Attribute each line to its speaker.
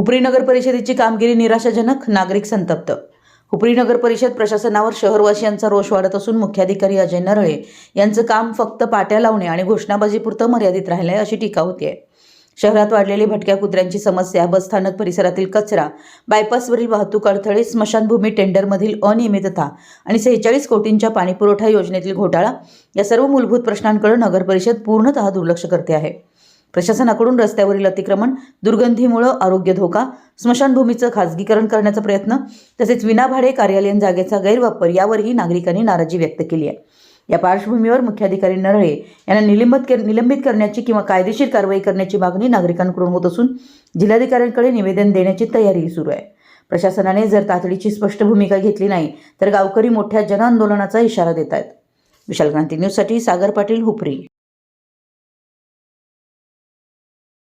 Speaker 1: हुपरी नगर परिषदेची कामगिरी निराशाजनक नागरिक संतप्त. हुपरी नगर परिषद प्रशासनावर शहरवासियांचा रोष वाढत असून मुख्याधिकारी अजय नरळे यांचं काम फक्त पाट्या लावणे आणि घोषणाबाजीपुरतं मर्यादित राहिलं आहे अशी टीका होतीये. शहरात वाढलेली भटक्या कुत्र्यांची समस्या बसस्थानक परिसरातील कचरा बायपासवरील वाहतूक अडथळे स्मशानभूमी टेंडरमधील अनियमितता आणि सेहेचाळीस कोटींच्या पाणीपुरवठा योजनेतील घोटाळा या सर्व मूलभूत प्रश्नांकडे नगर परिषद पूर्णतः दुर्लक्ष करते आहे. प्रशासनाकडून रस्त्यावरील अतिक्रमण दुर्गंधीमुळं आरोग्य धोका स्मशानभूमीचं खाजगीकरण करण्याचा प्रयत्न तसेच विनाभाडे कार्यालयीन जागेचा गैरवापर यावरही नागरिकांनी नाराजी व्यक्त केली आहे. या पार्श्वभूमीवर मुख्याधिकारी नरळे यांना निलंबित कर निलंबित करण्याची किंवा कायदेशीर कारवाई करण्याची मागणी नागरिकांकडून होत असून जिल्हाधिकाऱ्यांकडे निवेदन देण्याची तयारीही सुरू आहे. प्रशासनाने जर तातडीची स्पष्ट भूमिका घेतली नाही तर गावकरी मोठ्या जनआंदोलनाचा इशारा देत आहेत. विशाल क्रांती न्यूजसाठी सागर पाटील हुपरी.